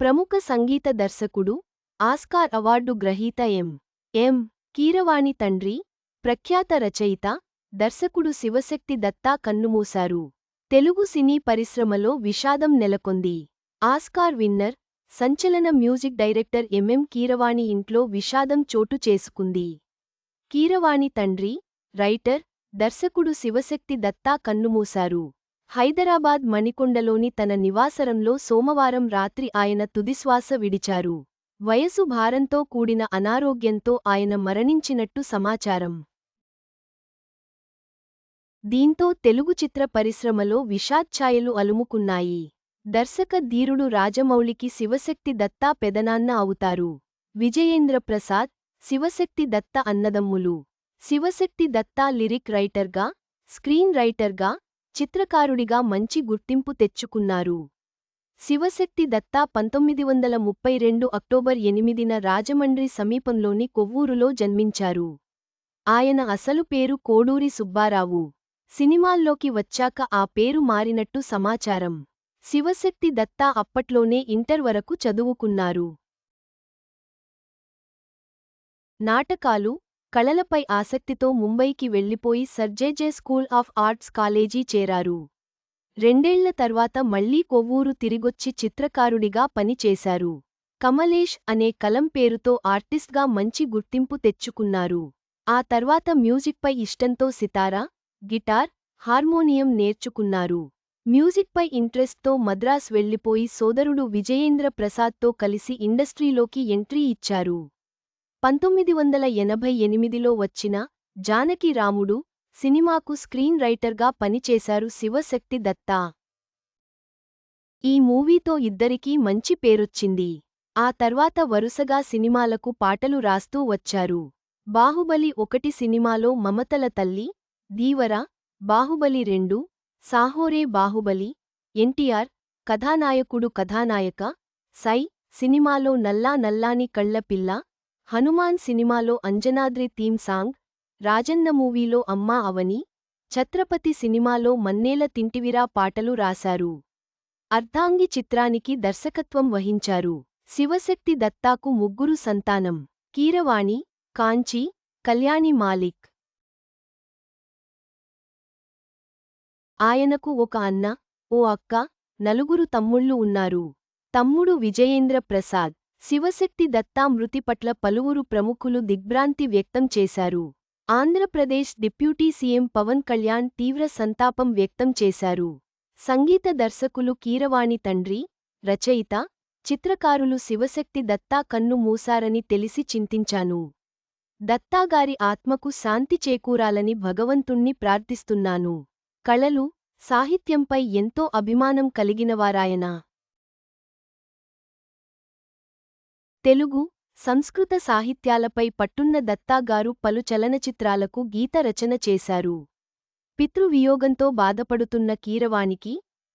ప్రముఖ సంగీత దర్శకుడు Oscar award గ్రహీత ఎం. ఎం. కీరవాణి తండ్రి ప్రఖ్యాత రచయిత దర్శకుడు శివశక్తి దత్తా కన్నుమూశారు. తెలుగు సినీ పరిశ్రమలో విషాదం నెలకొంది. ఆస్కార్ విన్నర్ సంచలన music director M M Keeravani ఇంట్లో విషాదం చోటు చేసుకుంది. కీరవాణి తండ్రి రైటర్ దర్శకుడు శివశక్తి దత్తా కన్నుమూశారు. హైదరాబాద్ మణికొండలోని తన నివాసరంలో సోమవారం రాత్రి ఆయన తుదిశ్వాస విడిచారు. వయసు భారంతో కూడిన అనారోగ్యంతో ఆయన మరణించినట్టు సమాచారం. దీంతో తెలుగు చిత్ర పరిశ్రమలో విషాచ్ఛాయలు అలుముకున్నాయి. దర్శక ధీరుడు రాజమౌళికి శివశక్తి దత్తా పెదనాన్న అవుతారు. విజయేంద్ర ప్రసాద్ శివశక్తి దత్త అన్నదమ్ములు. శివశక్తి దత్తా లిరిక్ రైటర్గా స్క్రీన్ రైటర్గా చిత్రకారుడిగా మంచి గుర్తింపు తెచ్చుకున్నారు. శివశక్తి దత్తా పంతొమ్మిది వందల ముప్పై రెండు అక్టోబర్ ఎనిమిదిన రాజమండ్రి సమీపంలోని కొవ్వూరులో జన్మించారు. ఆయన అసలు పేరు కోడూరి సుబ్బారావు. సినిమాల్లోకి వచ్చాక ఆ పేరు మారినట్టు సమాచారం. శివశక్తి దత్తా అప్పట్లోనే ఇంటర్ వరకు చదువుకున్నారు. నాటకాలు కళలపై ఆసక్తితో ముంబైకి వెళ్ళిపోయి Sir J J school of arts college చేరారు. రెండేళ్ళ తర్వాత మళ్ళీ కొవ్వూరు తిరిగొచ్చి చిత్రకారుడిగా పనిచేశారు. కమలేష్ అనే కలం పేరుతో ఆర్టిస్ట్గా మంచి గుర్తింపు తెచ్చుకున్నారు. ఆ తర్వాత మ్యూజిక్పై ఇష్టంతో సితారా గిటార్ హార్మోనియం నేర్చుకున్నారు. మ్యూజిక్పై ఇంట్రెస్ట్తో మద్రాస్ వెళ్ళిపోయి సోదరుడు విజయేంద్ర ప్రసాద్తో కలిసి ఇండస్ట్రీలోకి ఎంట్రీ ఇచ్చారు. పంతొమ్మిది వందల ఎనభై ఎనిమిదిలో వచ్చిన జానకి రాముడు సినిమాకు స్క్రీన్ రైటర్గా పనిచేశారు శివశక్తి దత్తా. ఈ మూవీతో ఇద్దరికీ మంచి పేరొచ్చింది. ఆ తర్వాత వరుసగా సినిమాలకు పాటలు రాస్తూ వచ్చారు. బాహుబలి ఒకటి సినిమాలో మమతల తల్లి దీవర బాహుబలి రెండు సాహోరే బాహుబలి ఎన్టీఆర్ కథానాయకుడు కథానాయక సై సినిమాలో నల్లా నల్లాని కళ్ళ పిల్ల హనుమాన్ సినిమాలో అంజనాద్రి థీమ్ సాంగ్ రాజన్న మూవీలో అమ్మా అవని ఛత్రపతి సినిమాలో మన్నేల తింటివిరా పాటలు రాశారు. అర్ధాంగి చిత్రానికి దర్శకత్వం వహించారు. శివశక్తి దత్తాకు ముగ్గురు సంతానం. కీరవాణి కాంచి కళ్యాణి మాలిక్. ఆయనకు ఒక అన్న ఓ అక్క నలుగురు తమ్ముళ్ళు ఉన్నారు. తమ్ముడు విజయేంద్ర ప్రసాద్. శివశక్తి దత్తా మృతి పట్ల పలువురు ప్రముఖులు దిగ్భ్రాంతి వ్యక్తం చేశారు. ఆంధ్రప్రదేశ్ డిప్యూటీ సీఎం పవన్ కళ్యాణ్ తీవ్ర సంతాపం వ్యక్తం చేశారు. సంగీత దర్శకులు కీరవాణి తండ్రి రచయిత చిత్రకారులు శివశక్తి దత్తా కన్ను మూసారని తెలిసి చింతించాను. దత్తాగారి ఆత్మకు శాంతి చేకూరాలని భగవంతుణ్ణి ప్రార్థిస్తున్నాను. కళలు సాహిత్యంపై ఎంతో అభిమానం కలిగినవారాయన. తెలుగు సంస్కృత సాహిత్యాలపై పట్టున్న దత్తాగారు పలు చలనచిత్రాలకు గీత రచన చేశారు. పితృవియోగంతో బాధపడుతున్న కీరవాణికి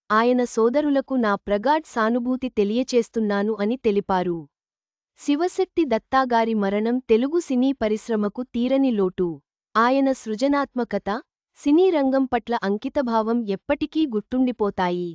ఆయన సోదరులకు నా ప్రగాఢ్ సానుభూతి తెలియచేస్తున్నాను అని తెలిపారు. శివశక్తి దత్తాగారి మరణం తెలుగు సినీ పరిశ్రమకు తీరని లోటు. ఆయన సృజనాత్మకత సినీ రంగం పట్ల అంకితభావం ఎప్పటికీ గుర్తుండిపోతాయి.